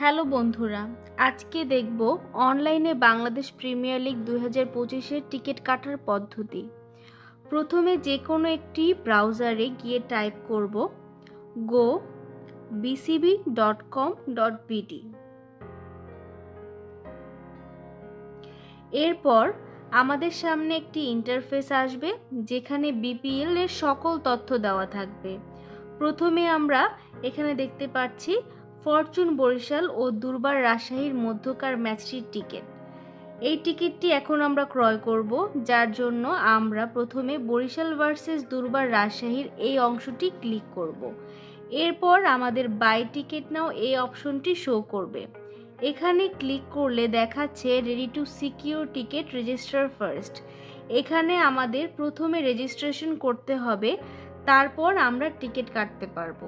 Hello বন্ধুরা, আজকে দেখব অনলাইনে বাংলাদেশ প্রিমিয়ার লিগ দুই হাজার পঁচিশের টিকিট কাটার পদ্ধতি। প্রথমে যে কোনো একটি ব্রাউজারে গিয়ে টাইপ করব go BCB dot com dot BD এরপর আমাদের সামনে একটি ইন্টারফেস আসবে, যেখানে বিপিএল এর সকল তথ্য দেওয়া থাকবে। প্রথমে আমরা এখানে দেখতে পাচ্ছি ফরচুন বরিশাল ও দুর্বার রাজশাহীর মধ্যকার ম্যাচটির টিকিট। এই টিকিটটি এখন আমরা ক্রয় করব, যার জন্য আমরা প্রথমে বরিশাল ভার্সেস দুর্বার রাজশাহীর এই অংশটি ক্লিক করব। এরপর আমাদের বাই টিকিট নাও এই অপশনটি শো করবে। এখানে ক্লিক করলে দেখাচ্ছে ready to secure ticket register first. এখানে আমাদের প্রথমে রেজিস্ট্রেশন করতে হবে, তারপর আমরা টিকিট কাটতে পারব।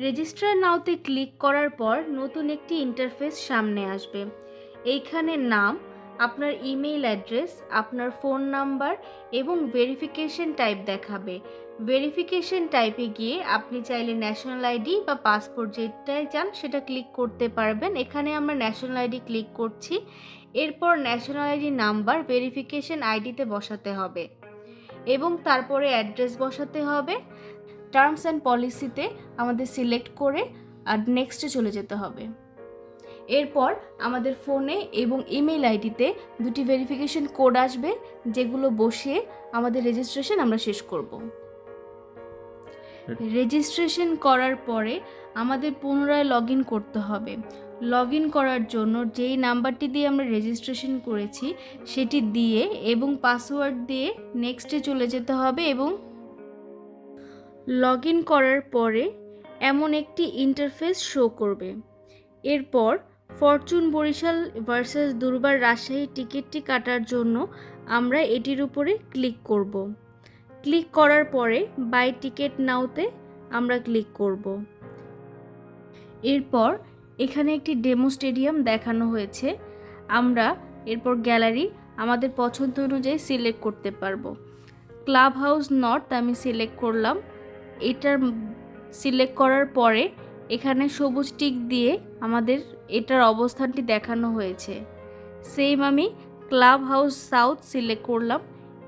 রেজিস্টার নাওতে ক্লিক করার পর নতুন একটি ইন্টারফেস সামনে আসবে। এইখানে নাম, আপনার ইমেইল অ্যাড্রেস আপনার ফোন নাম্বার এবং ভেরিফিকেশন টাইপ দেখাবে। ভেরিফিকেশন টাইপে গিয়ে আপনি চাইলে ন্যাশনাল আইডি বা পাসপোর্ট যেটাই চান সেটা ক্লিক করতে পারবেন। এখানে আমরা ন্যাশনাল আইডি ক্লিক করছি। এরপর ন্যাশনাল আইডি নাম্বার ভেরিফিকেশন আইডিতে বসাতে হবে এবং তারপরে অ্যাড্রেস বসাতে হবে। টার্মস অ্যান্ড পলিসিতে আমাদের সিলেক্ট করে আর নেক্সটে চলে যেতে হবে। এরপর আমাদের ফোনে এবং ইমেল আইডিতে দুটি ভেরিফিকেশন কোড আসবে যেগুলো বসিয়ে আমাদের রেজিস্ট্রেশন আমরা শেষ করব। রেজিস্ট্রেশন করার পরে আমাদের পুনরায় লগ ইন করতে হবে। লগ ইন করার জন্য যেই নাম্বারটি দিয়ে আমরা রেজিস্ট্রেশন করেছি সেটি দিয়ে এবং পাসওয়ার্ড দিয়ে নেক্সটে চলে যেতে হবে এবং লগ ইন করার পরে এমন একটি ইন্টারফেস শো করবে। এরপর ফরচুন বরিশাল ভার্সেস দুর্বার রাজশাহী টিকিটটি কাটার জন্য আমরা এটির উপরে ক্লিক করব। ক্লিক করার পরে বাই টিকিট নাওতে আমরা ক্লিক করব। এরপর এখানে একটি ডেমো স্টেডিয়াম দেখানো হয়েছে। আমরা এরপর গ্যালারি আমাদের পছন্দ অনুযায়ী সিলেক্ট করতে পারব। ক্লাব হাউস নর্থ আমি সিলেক্ট করলাম। এটার সিলেক্ট করার পরে এখানে সবুজ টিক দিয়ে আমাদের এটার অবস্থানটি দেখানো হয়েছে। সেম আমি ক্লাব হাউস সাউথ সিলেক্ট করলাম।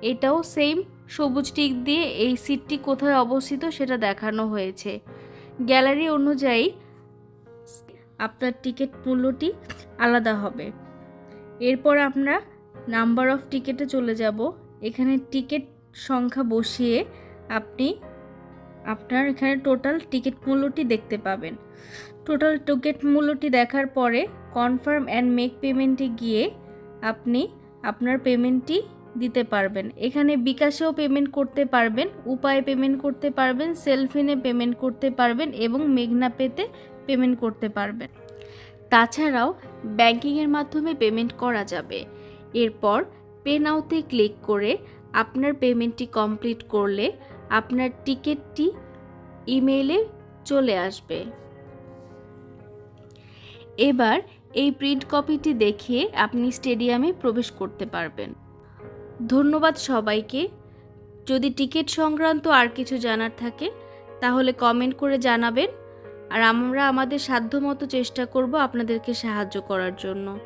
এটাও সেম সবুজ টিক দিয়ে এই সিটটি কোথায় অবস্থিত সেটা দেখানো হয়েছে। গ্যালারি অনুযায়ী আপনার টিকিট মূল্যটি আলাদা হবে। এরপর আমরা নাম্বার অফ টিকিটে চলে যাব। এখানে টিকিট সংখ্যা বসিয়ে আপনি আপনার এখানে টোটাল টিকিট মূল্যটি দেখতে পাবেন। টোটাল টিকিট মূল্যটি দেখার পরে কনফার্ম অ্যান্ড মেক পেমেন্টে গিয়ে আপনি আপনার পেমেন্টটি দিতে পারবেন। এখানে বিকাশেও পেমেন্ট করতে পারবেন, উপায়ে পেমেন্ট করতে পারবেন সেলফিনে পেমেন্ট করতে পারবেন এবং মেঘনা পেতে পেমেন্ট করতে পারবেন। তাছাড়াও ব্যাংকিংয়ের মাধ্যমে পেমেন্ট করা যাবে। এরপর পে নাওতে ক্লিক করে আপনার পেমেন্টটি কমপ্লিট করলে আপনার টিকিটটি ইমেইলে চলে আসবে। এবার এই প্রিন্ট কপিটি দেখে আপনি স্টেডিয়ামে প্রবেশ করতে পারবেন। ধন্যবাদ সবাইকে। যদি টিকিট সংক্রান্ত আর কিছু জানার থাকে, তাহলে কমেন্ট করে জানাবেন। আর আমরা আমাদের সাধ্যমতো চেষ্টা করব আপনাদেরকে সাহায্য করার জন্য।